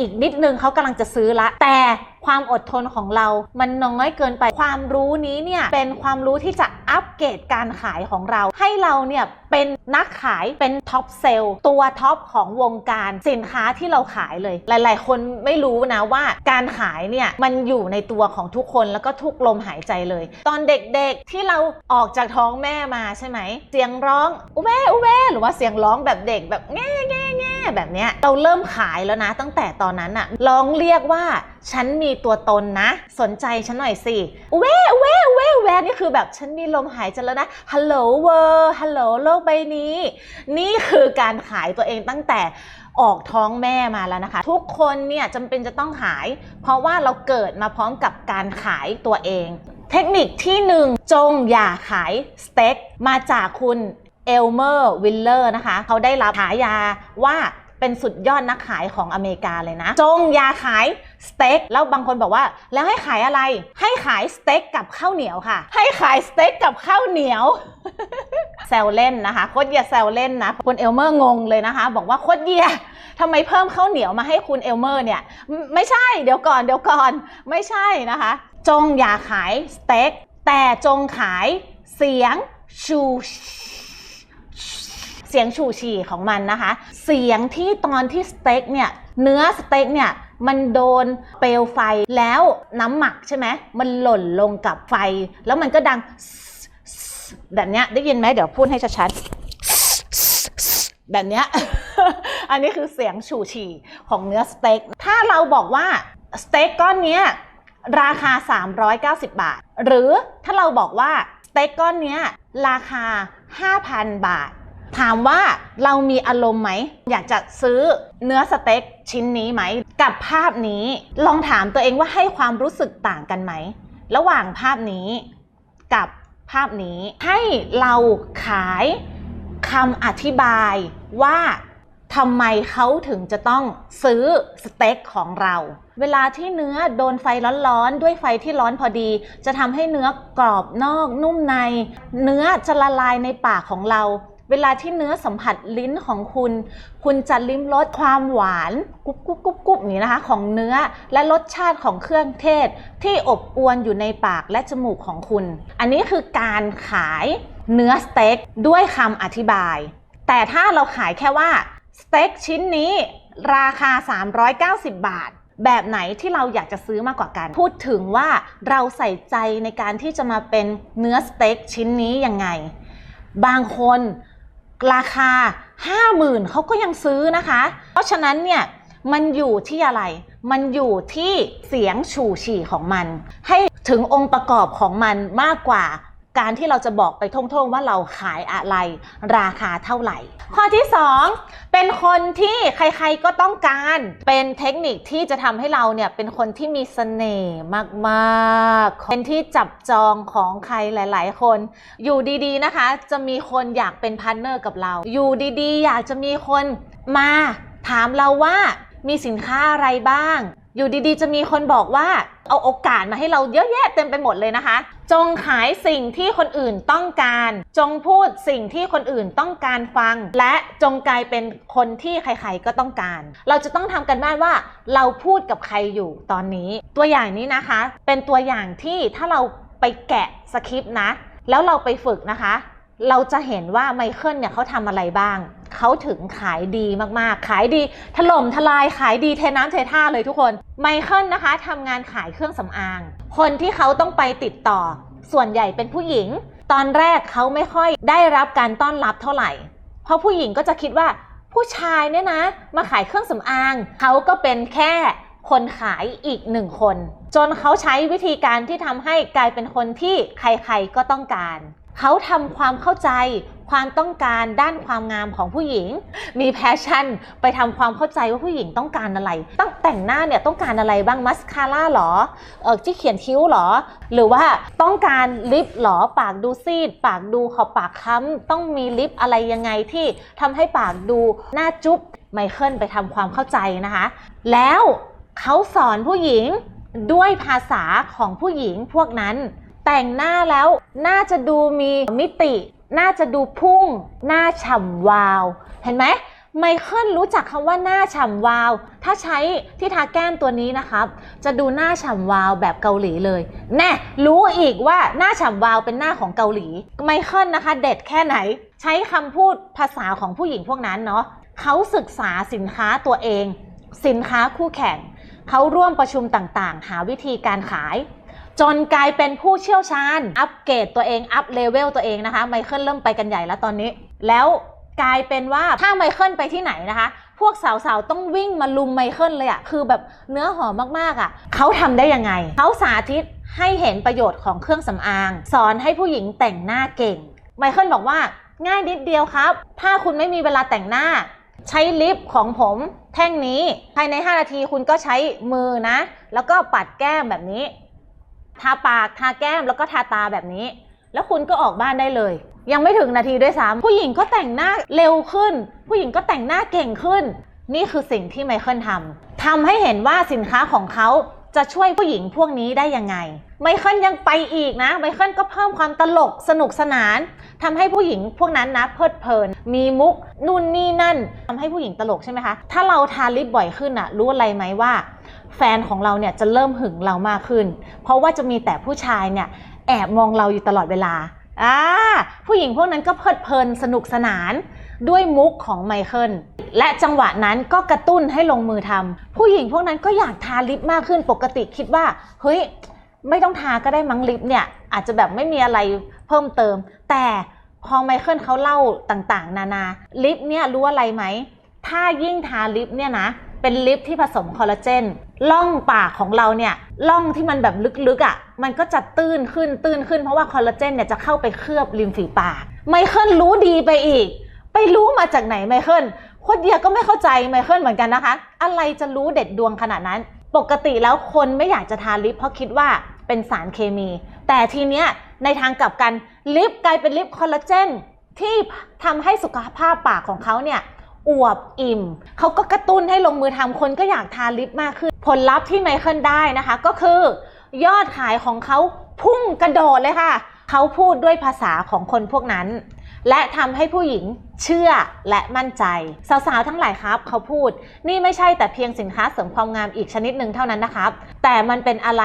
อีกนิดนึงเขากำลังจะซื้อละ แต่ ความอดทนของเรา มันน้อยเกินไป ความรู้นี้เนี่ยเป็นความรู้ที่จะอัปเกรดการขายของเรา ให้เราเนี่ยเป็นนักขายเป็นท็อปเซลล์ตัวท็อปของวงการสินค้าที่เราขายเลย หลาย ๆ คนไม่รู้นะว่าการขายเนี่ยมันอยู่ในตัวของทุกคนแล้วก็ทุกลมหายใจเลย ตอนเด็กๆที่เราออกจากท้องแม่มาใช่ไหม เสียงร้องอุเวอุเวหรือว่าเสียงร้องแบบเด็กแบบแง่แง่แง่แบบเนี้ยเราเริ่มขายแล้วนะตั้งแต่ตอนนั้นอะร้องเรียกว่าฉันมีตัวตนนะ สนใจฉันหน่อยสิเวอุเวอุเวอุเวนี่คือแบบฉันมีลมหายใจแล้วนะฮัลโหลเวอร์ฮัลโหลโลกใบนี้ นี่คือการขายตัวเองตั้งแต่ออกท้องแม่มาแล้วนะคะ ทุกคนเนี่ยจำเป็นจะต้องขาย เพราะว่าเราเกิดมาพร้อมกับการขายตัวเอง เทคนิคที่หนึ่งจงอย่าขายสเต็กมาจากคุณเอลเมอร์วิลเลอร์นะคะ เขาได้รับฉายาว่าเป็นสุดยอดนักขายของอเมริกาเลยนะ จงอย่าขาย สเต็กแล้วบางคนบอกว่า แล้วให้ขายอะไร ให้ขายสเต็กกับข้าวเหนียวค่ะ ให้ขายสเต็กกับข้าวเหนียวแซวเล่นนะคะโคตรเยียแซวเล่นนะคุณเอลเมอร์งงเลยนะคะ บอกว่าโคตรเยียทำไมเพิ่มข้าวเหนียวมาให้คุณเอลเมอร์เนี่ย ไม่ใช่เดี๋ยวก่อนเดี๋ยวก่อนไม่ใช่นะคะ จงอย่าขายสเต็กแต่จงขายเสียงชูเสียงชูชีของมันนะคะ เสียงที่ตอนที่สเต็กเนี่ย เนื้อสเต็กเนี่ย มันโดนเปลวไฟแล้วน้ำหมักใช่ไหมมันหล่นลงกับไฟ แล้วมันก็ดังแบบเนี้ยได้ยินไหมเดี๋ยวพูดให้ชัดๆแบบเนี้ยอันนี้คือเสียงฉู่ฉี่ของเนื้อสเต็ก ถ้าเราบอกว่าสเต็กก้อนเนี้ยราคา 390 บาท หรือถ้าเราบอกว่าสเต็กก้อนเนี้ยราคา 5,000 บาท ถามว่าเรามีอารมณ์ไหม อยากจะซื้อเนื้อสเต็กชิ้นนี้ไหม กับภาพนี้ลองถามตัวเองว่าให้ความรู้สึกต่างกันไหม ระหว่างภาพนี้กับภาพนี้ให้เราขายคำอธิบายว่าทำไมเขาถึงจะต้องซื้อสเต็กของเรา เวลาที่เนื้อโดนไฟร้อนๆ ด้วยไฟที่ร้อนพอดี จะทำให้เนื้อกรอบนอกนุ่มใน เนื้อจะละลายในปากของเรา เวลาที่เนื้อสัมผัสลิ้นของคุณ คุณจะลิ้มรสความหวานกรุบกรุบกรุบกรุบนี่นะคะ ของเนื้อและรสชาติของเครื่องเทศ ที่อบอวนอยู่ในปากและจมูกของคุณ อันนี้คือการขายเนื้อสเต็กด้วยคำอธิบาย แต่ถ้าเราขายแค่ว่าสเต็กชิ้นนี้ราคา 390 บาท แบบไหนที่เราอยากจะซื้อมากกว่ากัน พูดถึงว่าเราใส่ใจในการที่จะมาเป็นเนื้อสเต็กชิ้นนี้ยังไง บางคน ราคา 50,000เขาก็ยังซื้อนะคะ เพราะฉะนั้นเนี่ยมันอยู่ที่อะไร มันอยู่ที่เสียงฉู่ฉี่ของมัน ให้ถึงองค์ประกอบของมันมากกว่า การที่เราจะบอกไปท่องๆว่าเราขายอะไร ราคาเท่าไหร่ ข้อที่ 2 เป็นคนที่ใครๆก็ต้องการเป็นเทคนิคที่จะทำให้เราเนี่ยเป็นคนที่มีเสน่ห์มากๆ เป็นที่จับจองของใครหลาย ๆ คน อยู่ดีๆนะคะ จะมีคนอยากเป็นพาร์ทเนอร์กับเรา อยู่ดีๆ อยากจะมีคนมาถามเราว่ามีสินค้าอะไรบ้าง อยู่ดีๆ จะมีคนบอกว่าเอาโอกาสมาให้เราเยอะแยะเต็มไปหมดเลยนะคะ จงขายสิ่งที่คนอื่นต้องการ จงพูดสิ่งที่คนอื่นต้องการฟัง และจงกลายเป็นคนที่ใครๆก็ต้องการ เราจะต้องทำกันบ้านว่าเราพูดกับใครอยู่ตอนนี้ ตัวอย่างนี้นะคะ เป็นตัวอย่างที่ถ้าเราไปแกะสคริปต์นะ แล้วเราไปฝึกนะคะ เราจะเห็นว่าไมเคิลเนี่ยเขาทำอะไรบ้าง เขาถึงขายดีมากๆ ขายดีถล่มทลายขายดีเทน้ำเทท่าเลยทุกคนไมเคิลนะคะทำงานขายเครื่องสำอาง คนที่เขาต้องไปติดต่อ ส่วนใหญ่เป็นผู้หญิง ตอนแรกเขาไม่ค่อยได้รับการต้อนรับเท่าไหร่ เพราะผู้หญิงก็จะคิดว่าผู้ชายเนี่ยนะ มาขายเครื่องสำอาง เขาก็เป็นแค่คนขายอีกหนึ่งคน จนเขาใช้วิธีการที่ทำให้กลายเป็นคนที่ใครๆก็ต้องการ เขาทำความเข้าใจ ความต้องการด้านความงามของผู้หญิง มีแพชชั่น ไปทำความเข้าใจว่าผู้หญิงต้องการอะไร ต้องแต่งหน้าเนี่ยต้องการอะไรบ้างมัสคาร่าหรอเออที่เขียนคิ้วหรอ หรือว่าต้องการลิปหรอปากดูซีด ปากดูขอบปากค้ำต้องมีลิปอะไรยังไงที่ทำให้ปากดูหน้าจุ๊บไมเคิลไปทำความเข้าใจนะคะ แล้วเขาสอนผู้หญิงด้วยภาษาของผู้หญิงพวกนั้น แต่งหน้าแล้วน่าจะดูมีมิติ น่าจะดูพุ่ง หน่าฉ่ำวาว เห็นไหมไมเคิลรู้จักคำว่าหน้าฉ่ำวาว ถ้าใช้ที่ทาแก้มตัวนี้นะครับ จะดูหน้าฉ่ำวาวแบบเกาหลีเลย แน่ รู้อีกว่าหน้าฉ่ำวาวเป็นหน้าของเกาหลี ไมเคิลนะคะ เด็ดแค่ไหน ใช้คำพูดภาษาของผู้หญิงพวกนั้นเนาะเขาศึกษาสินค้าตัวเอง สินค้าคู่แข่ง เขาร่วมประชุมต่างๆ หาวิธีการขาย จนกลายเป็นผู้เชี่ยวชาญ อัปเกรดตัวเอง อัปเลเวลตัวเองนะคะ ไมเคิลเริ่มไปกันใหญ่แล้วตอนนี้ แล้วกลายเป็นว่าถ้าไมเคิลไปที่ไหนนะคะ พวกสาวๆ ต้องวิ่งมาลุมไมเคิลเลยอะคือแบบเนื้อหอมมากๆอะเขาทำได้ยังไง เขาสาธิตให้เห็นประโยชน์ของเครื่องสำอาง สอนให้ผู้หญิงแต่งหน้าเก่ง ไมเคิลบอกว่าง่ายนิดเดียวครับ ถ้าคุณไม่มีเวลาแต่งหน้า ใช้ลิปของผมแท่งนี้ ภายใน 5 นาทีคุณก็ใช้มือนะ แล้วก็ปัดแก้มแบบนี้ ทาปากทาแก้มแล้วก็ทาตาแบบนี้ แล้วคุณก็ออกบ้านได้เลย ยังไม่ถึงนาทีด้วยซ้ำผู้หญิงก็แต่งหน้าเร็วขึ้น ผู้หญิงก็แต่งหน้าเก่งขึ้น นี่คือสิ่งที่ไมเคิลทำทำให้เห็นว่าสินค้าของเขาจะช่วยผู้หญิงพวกนี้ได้ยังไง ไมเคิลยังไปอีกนะ ไมเคิลก็เพิ่มความตลกสนุกสนานทำให้ผู้หญิงพวกนั้นนะเพลิดเพลิน มีมุกนู่นนี่นั่นทำให้ผู้หญิงตลกใช่ไหมคะ ถ้าเราทาลิปบ่อยขึ้นอะรู้อะไรไหมว่า แฟนของเราเนี่ยจะเริ่มหึงเรามากขึ้น เพราะว่าจะมีแต่ผู้ชายเนี่ยแอบมองเราอยู่ตลอดเวลาอ่าผู้หญิงพวกนั้นก็เพลิดเพลินสนุกสนานด้วยมุกของไมเคิลและจังหวะนั้นก็กระตุ้นให้ลงมือทำผู้หญิงพวกนั้นก็อยากทาลิปมากขึ้นปกติคิดว่าเฮ้ยไม่ต้องทาก็ได้มั้งลิปเนี่ยอาจจะแบบไม่มีอะไรเพิ่มเติม แต่พอไมเคิลเขาเล่าต่างๆ นานาลิปเนี่ยรู้อะไรไหมถ้ายิ่งทาลิปเนี่ยนะเป็นลิปที่ผสมคอลลาเจนล่องปากของเราเนี่ยล่องที่มันแบบลึกๆอะ่ะ มันก็จะตื้นขึ้นตื้นขึ้นเพราะว่าคอลลาเจนเนี่ยจะเข้าไปเคลือบริมฝีปากไมเคิลรู้ดีไปอีก ไปรู้มาจากไหนไมเคิลคนเดียก็ไม่เข้าใจไมเคิลเหมือนกันนะคะ อะไรจะรู้เด็ดดวงขนาดนั้น ปกติแล้วคนไม่อยากจะทาลิปเพราะคิดว่าเป็นสารเคมี แต่ทีเนี้ยในทางกลับกันลิปกลายเป็นลิปคอลลาเจนที่ทำให้สุขภาพปากของเขาเนี่ย อวบอิ่ม เขาก็กระตุ้นให้ลงมือทำคนก็อยากทาลิปมากขึ้น ผลลัพธ์ที่ไมเคิลได้นะคะ ก็คือยอดขายของเขาพุ่งกระโดดเลยค่ะ เขาพูดด้วยภาษาของคนพวกนั้น และทำให้ผู้หญิงเชื่อและมั่นใจ สาวๆ ทั้งหลายครับเขาพูด นี่ไม่ใช่แต่เพียงสินค้าเสริมความงามอีกชนิดหนึ่งเท่านั้นนะครับ แต่มันเป็นอะไร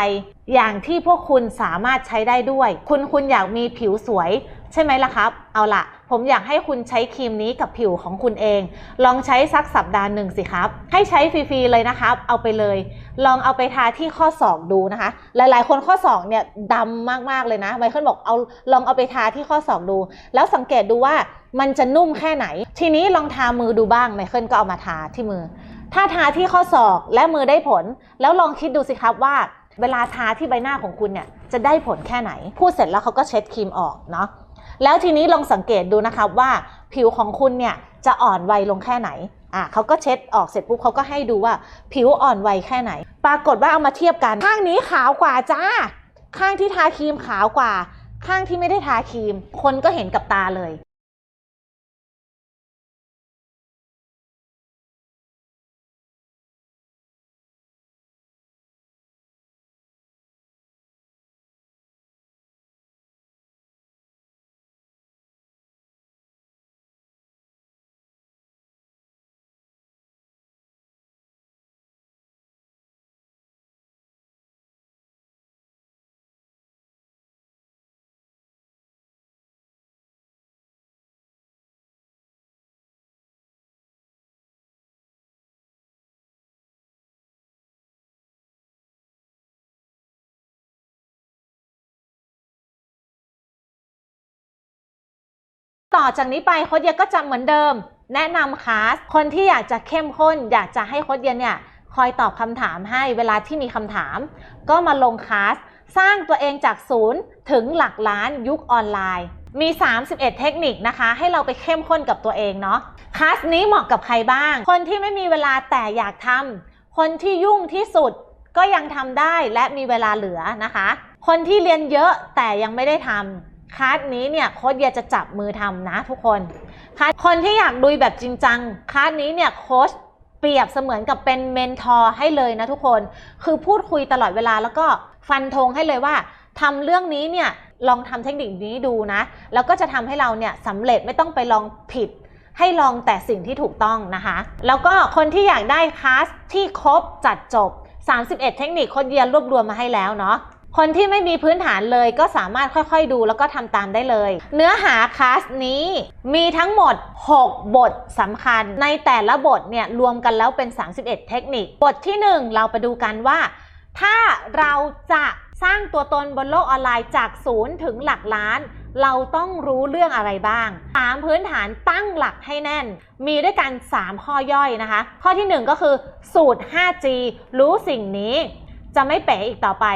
อย่างที่พวกคุณสามารถใช้ได้ด้วย คุณคุณอยากมีผิวสวย ใช่ไหมล่ะครับ เอาล่ะ ผมอยากให้คุณใช้ครีมนี้กับผิวของคุณเอง ลองใช้สักสัปดาห์หนึ่งสิครับ ให้ใช้ฟรีๆเลยนะครับ เอาไปเลย ลองเอาไปทาที่ข้อศอกดูนะคะ หลายๆ คนข้อศอกเนี่ยดำมากๆเลยนะไมเคิลบอกเอาลองเอาไปทาที่ข้อศอกดู แล้วสังเกตดูว่ามันจะนุ่มแค่ไหน ทีนี้ลองทามือดูบ้างไมเคิลก็เอามาทาที่มือ ถ้าทาที่ข้อศอกและมือได้ผล แล้วลองคิดดูสิครับว่าเวลาทาที่ใบหน้าของคุณเนี่ยจะได้ผลแค่ไหน พูดเสร็จแล้วเขาก็เช็ดครีมออกเนาะ แล้วทีนี้ลองสังเกตดูนะคะว่าผิวของคุณเนี่ยจะอ่อนวัยลงแค่ไหนอะเขาก็เช็ดออกเสร็จปุ๊บเขาก็ให้ดูว่าผิวอ่อนวัยแค่ไหน ปรากฏว่าเอามาเทียบกัน ข้างนี้ขาวกว่าจ้า ข้างที่ทาครีมขาวกว่า ข้างที่ไม่ได้ทาครีม คนก็เห็นกับตาเลย ต่อจากนี้ไปโค้ดเยนก็จะเหมือนเดิม แนะนำคลาสคนที่อยากจะเข้มข้น อยากจะให้โค้ดเยนเนี่ยคอยตอบคำถามให้เวลาที่มีคำถาม ก็มาลงคลาสสร้างตัวเองจากศูนย์ถึงหลักล้านยุคออนไลน์ มี 31 เทคนิคนะคะ ให้เราไปเข้มข้นกับตัวเองเนาะคลาสนี้เหมาะกับใครบ้าง คนที่ไม่มีเวลาแต่อยากทำคนที่ยุ่งที่สุดก็ยังทำได้และมีเวลาเหลือนะคะ คนที่เรียนเยอะแต่ยังไม่ได้ทำ คลาสนี้เนี่ยโค้ชเดียจะจับมือทำนะทุกคนคลาสคนที่อยากดุยแบบจริงจังคลาสนี้เนี่ยโค้ชเปรียบเสมือนกับเป็นเมนทอร์ให้เลยนะทุกคน คือพูดคุยตลอดเวลาแล้วก็ฟันธงให้เลยว่าทำเรื่องนี้เนี่ยลองทำเทคนิคนี้ดูนะ แล้วก็จะทำให้เราเนี่ยสำเร็จไม่ต้องไปลองผิด ให้ลองแต่สิ่งที่ถูกต้องนะคะ แล้วก็คนที่อยากได้คลาสที่ครบจัดจบ 31 เทคนิคคนเยียนรวบรวมมาให้แล้วเนาะ คนที่ไม่มีพื้นฐานเลยก็สามารถค่อยๆดูแล้วก็ทำตามได้เลย เนื้อหาคลาสนี้มีทั้งหมด 6 บทสำคัญ ในแต่ละบทเนี่ยรวมกันแล้วเป็น 31 เทคนิค บทที่ 1 เราไปดูกันว่า ถ้าเราจะสร้างตัวตนบนโลกออนไลน์จากศูนย์ถึงหลักล้าน เราต้องรู้เรื่องอะไรบ้าง 3 พื้นฐานตั้งหลักให้แน่น มีด้วยกัน 3 ข้อย่อยนะคะ ข้อที่ 1 ก็คือสูตร 5G รู้สิ่งนี้ จะไม่เป๋อีกต่อไป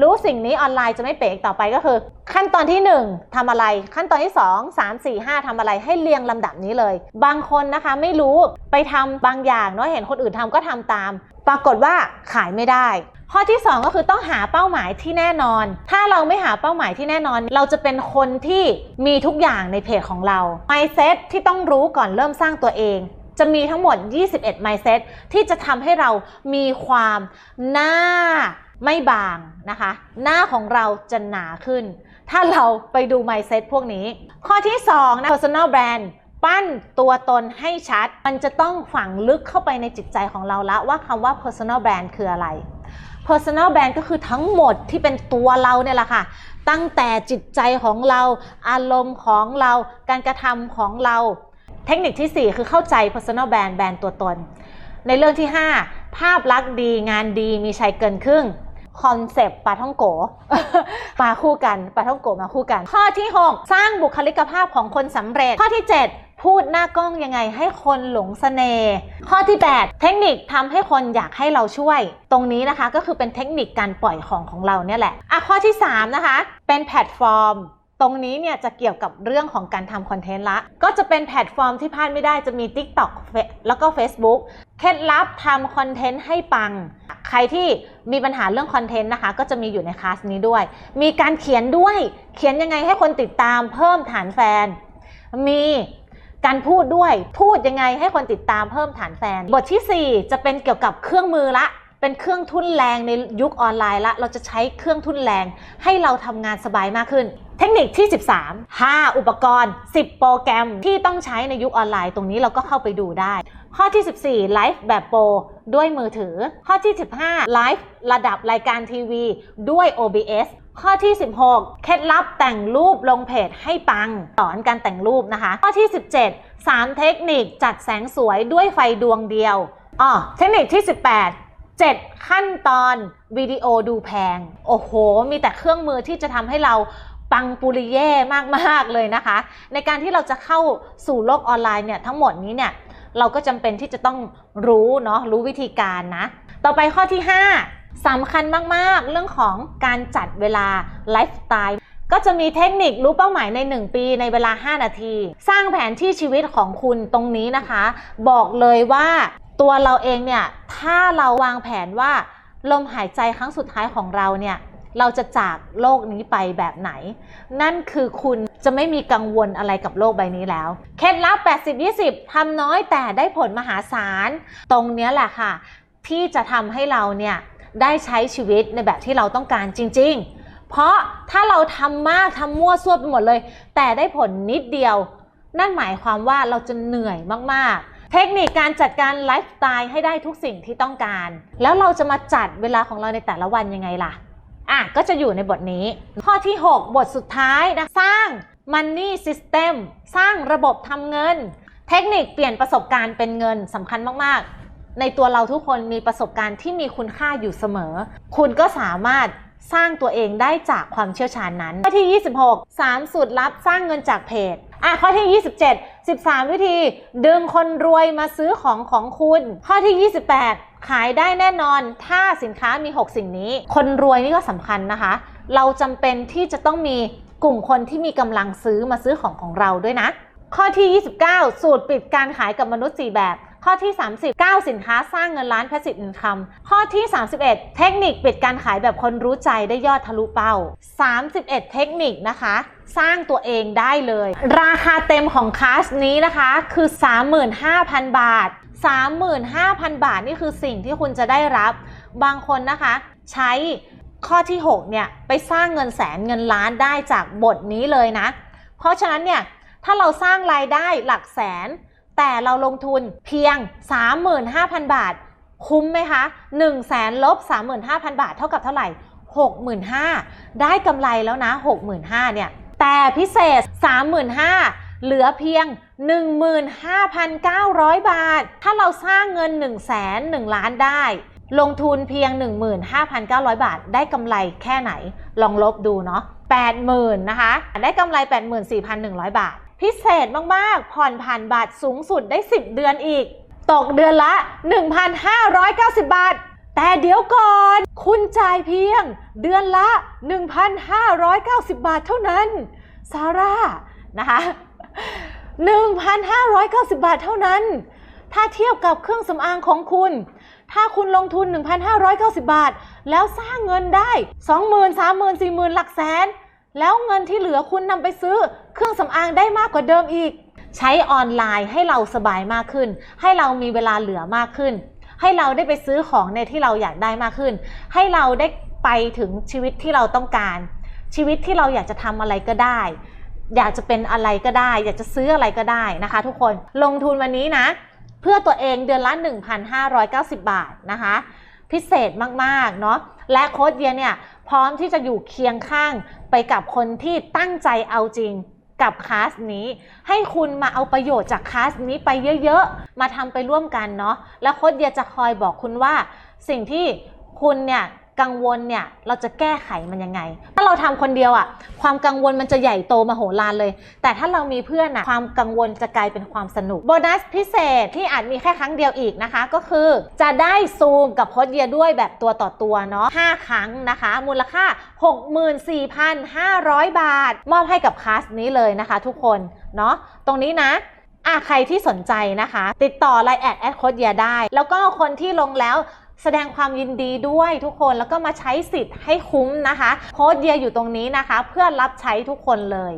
รู้สิ่งนี้ออนไลน์จะไม่เป๋กต่อไปก็คือ ขั้นตอนที่ 1ทำอะไร ขั้นตอนที่ 2 3 4 5ทำอะไรให้เรียงลำดับนี้เลย บางคนนะคะไม่รู้ไปทำบางอย่างเนาะเห็นคนอื่นทำก็ทำตาม ปรากฏว่าขายไม่ได้ ข้อที่ 2 ก็คือต้องหาเป้าหมายที่แน่นอน ถ้าเราไม่หาเป้าหมายที่แน่นอน เราจะเป็นคนที่มีทุกอย่างในเพจของเรา mindset ที่ต้องรู้ก่อนเริ่มสร้างตัวเองจะมีทั้งหมด 21 mindset ที่จะทำให้เรามีความน้า ไม่บางนะคะ หน้าของเราจะหนาขึ้น ถ้าเราไปดู mindset พวกนี้ ข้อที่2นะ personal brand ปั้นตัวตนให้ชัด มันจะต้องฝังลึกเข้าไปในจิตใจของเราละว่าคำว่า personal brand คืออะไร personal brand ก็คือทั้งหมดที่เป็นตัวเราเนี่ยแหละค่ะ ตั้งแต่จิตใจของเรา อารมณ์ของเรา การกระทำของเรา เทคนิคที่ 4 คือเข้าใจ personal brand แบรนด์ตัวตน ในเรื่องที่ 5 ภาพลักษณ์ดีงานดีมีชัยเกินครึ่ง คอนเซปต์ปลาท่องโกมาคู่กันปลาท่องโกมาคู่กัน ข้อที่ 6 สร้างบุคลิกภาพของคนสำเร็จ ข้อที่ 7 พูดหน้ากล้องยังไงให้คนหลงเสน่ห์ข้อที่ 8 เทคนิคทำให้คนอยากให้เราช่วย ตรงนี้นะคะก็คือเป็นเทคนิคการปล่อยของของเราเนี่ยแหละอะข้อที่ 3 นะคะ เป็นแพลตฟอร์มตรงนี้เนี่ยจะเกี่ยวกับเรื่องของการทำคอนเทนต์ละ ก็จะเป็นแพลตฟอร์มที่พลาดไม่ได้จะมี TikTok แล้วก็ Facebook เคล็ดลับทำคอนเทนต์ให้ปัง ใครที่มีปัญหาเรื่องคอนเทนต์นะคะ ก็จะมีอยู่ในคลาสนี้ด้วย มีการเขียนด้วย เขียนยังไงให้คนติดตามเพิ่มฐานแฟน มีการพูดด้วย พูดยังไงให้คนติดตามเพิ่มฐานแฟน บทที่ 4 จะเป็นเกี่ยวกับเครื่องมือละ เป็นเครื่องทุนแรงในยุคออนไลน์ละ เราจะใช้เครื่องทุนแรงให้เราทำงานสบายมากขึ้น เทคนิคที่ 13 5 อุปกรณ์ 10 โปรแกรมที่ต้องใช้ในยุคออนไลน์ ตรงนี้เราก็เข้าไปดูได้ ข้อที่ 14ไลฟ์แบบโปร ด้วยมือถือ ข้อที่ 15ไลฟ์ระดับรายการทีวีด้วย OBS ข้อที่ 16 เคล็ดลับแต่งรูปลงเพจให้ปัง สอนการแต่งรูปนะคะ ข้อที่ 17 3 เทคนิคจัดแสงสวยด้วยไฟดวงเดียวอ๋อเทคนิคที่ 18 7 ขั้นตอนวิดีโอดูแพง โอ้โห มีแต่เครื่องมือที่จะทำให้เราปังปุริเย่มาก ๆ เลยนะคะ ในการที่เราจะเข้าสู่โลกออนไลน์เนี่ยทั้งหมดนี้เนี่ย เราก็จำเป็นที่จะต้องรู้เนาะรู้วิธีการนะ ต่อไปข้อที่ 5สำคัญมากๆ เรื่องของการจัดเวลาไลฟ์สไตล์ก็จะมีเทคนิครู้เป้าหมายใน 1 ปีในเวลา 5 นาที สร้างแผนที่ชีวิตของคุณตรงนี้นะคะ บอกเลยว่าตัวเราเองเนี่ย ถ้าเราวางแผนว่าลมหายใจครั้งสุดท้ายของเราเนี่ย เราจะจากโลกนี้ไปแบบไหน นั่นคือคุณจะไม่มีกังวลอะไรกับโลกใบนี้แล้ว เคล็ดลับ 80-20 ทำน้อยแต่ได้ผลมหาศาล ตรงเนี้ยแหละค่ะ ที่จะทำให้เราเนี่ยได้ใช้ชีวิตในแบบที่เราต้องการจริง ๆ เพราะถ้าเราทำมากทำมั่วซั่วไปหมดเลย แต่ได้ผลนิดเดียว นั่นหมายความว่าเราจะเหนื่อยมากๆ เทคนิคการจัดการไลฟ์สไตล์ให้ได้ทุกสิ่งที่ต้องการ แล้วเราจะมาจัดเวลาของเราในแต่ละวันยังไงล่ะ อะก็จะอยู่ในบทนี้ ข้อที่ 6 บทสุดท้ายนะสร้าง Money System สร้างระบบทำเงิน เทคนิคเปลี่ยนประสบการณ์เป็นเงินสำคัญมาก ๆ ในตัวเราทุกคนมีประสบการณ์ที่มีคุณค่าอยู่เสมอ คุณก็สามารถสร้างตัวเองได้จากความเชี่ยวชาญนั้น ข้อที่ 26 3 สูตรลับสร้างเงินจากเพจอะข้อที่ 27 13 วิธี ดึงคนรวยมาซื้อของของคุณ ข้อที่ 28 ขายได้แน่นอนถ้าสินค้ามี 6 สิ่งนี้ คนรวยนี่ก็สำคัญนะคะ เราจำเป็นที่จะต้องมีกลุ่มคนที่มีกำลังซื้อมาซื้อของของเราด้วยนะ ข้อที่ 29 สูตรปิดการขายกับมนุษย์ 4 แบบ ข้อที่30 9สินค้าสร้างเงินล้าน passive income ข้อที่ 31 เทคนิคปิดการขายแบบคนรู้ใจได้ยอดทะลุเป้า 31 เทคนิคนะคะ สร้างตัวเองได้เลย ราคาเต็มของคลาสนี้นะคะคือ 35,000 บาท 35,000 บาทนี่คือสิ่งที่คุณจะได้รับบางคนนะคะ ใช้ข้อที่ 6 เนี่ย ไปสร้างเงินแสนเงินล้านได้จากบทนี้เลยนะ เพราะฉะนั้นเนี่ย ถ้าเราสร้างรายได้หลักแสน แต่เราลงทุนเพียง 35,000 บาท คุ้มไหมคะ1 0 0 0 0แสนลบ 35,000 บาทเท่ากับเท่าไหร่ 65,000 ได้กำไรแล้วนะ 65,000 เนี่ย แต่พิเศษ 35,000 เหลือเพียง 15,900 บาท ถ้าเราสร้างเงิน 1 0 0 0 0แสน1ล้านได้ ลงทุนเพียง 15,900 บาท ได้กำไรแค่ไหน ลองลบดูเนาะ80,000นะคะ ได้กำไร 84,100 บาท พิเศษมาก ๆ ผ่อนผ่านบัตรสูงสุดได้ 10 เดือนอีก ตกเดือนละ 1,590 บาท แต่เดี๋ยวก่อน คุณจ่ายเพียงเดือนละ 1,590 บาทเท่านั้น ซาร่านะคะ 1,590 บาทเท่านั้น ถ้าเทียบกับเครื่องสำอางของคุณ ถ้าคุณลงทุน 1,590 บาท แล้วสร้างเงินได้ 20,000 30,000 40,000 หลักแสน แล้วเงินที่เหลือคุณนำไปซื้อ เครื่องสำอางได้มากกว่าเดิมอีก ใช้ออนไลน์ให้เราสบายมากขึ้น ให้เรามีเวลาเหลือมากขึ้น ให้เราได้ไปซื้อของในที่เราอยากได้มากขึ้น ให้เราได้ไปถึงชีวิตที่เราต้องการ ชีวิตที่เราอยากจะทำอะไรก็ได้ อยากจะเป็นอะไรก็ได้ อยากจะซื้ออะไรก็ได้นะคะ ทุกคนลงทุนวันนี้นะ เพื่อตัวเองเดือนละ 1,590 บาทนะคะ พิเศษมากๆเนาะและโค้ดเดียเนี่ยพร้อมที่จะอยู่เคียงข้างไปกับคนที่ตั้งใจเอาจริงกับคลาสนี้ให้คุณมาเอาประโยชน์จากคลาสนี้ไปเยอะๆ มาทำไปร่วมกันเนาะแล้วโค้ดเดียจะคอยบอกคุณว่าสิ่งที่คุณเนี่ย กังวลเนี่ยเราจะแก้ไขมันยังไง ถ้าเราทำคนเดียวอะ่ะความกังวลมันจะใหญ่โตมโหฬารเลย แต่ถ้าเรามีเพื่อนอะความกังวลจะกลายเป็นความสนุกโบนัสพิเศษที่อาจมีแค่ครั้งเดียวอีกนะคะ ก็คือจะได้ซูมกับโค้ดเดียด้วยแบบตัวต่อตัวเนาะ5ครั้งนะคะ มูลค่า 64,500 บาท มอบให้กับคลาสนี้เลยนะคะ ทุกคนเนาะตรงนี้นะอะใครที่สนใจนะคะ ติดต่อไลน์แอดแอดโค้ดเดียได้ แล้วก็คนที่ลงแล้ว แสดงความยินดีด้วยทุกคนแล้วก็มาใช้สิทธิ์ให้คุ้มนะคะ โค้ดเดียอยู่ตรงนี้นะคะ เพื่อรับใช้ทุกคนเลย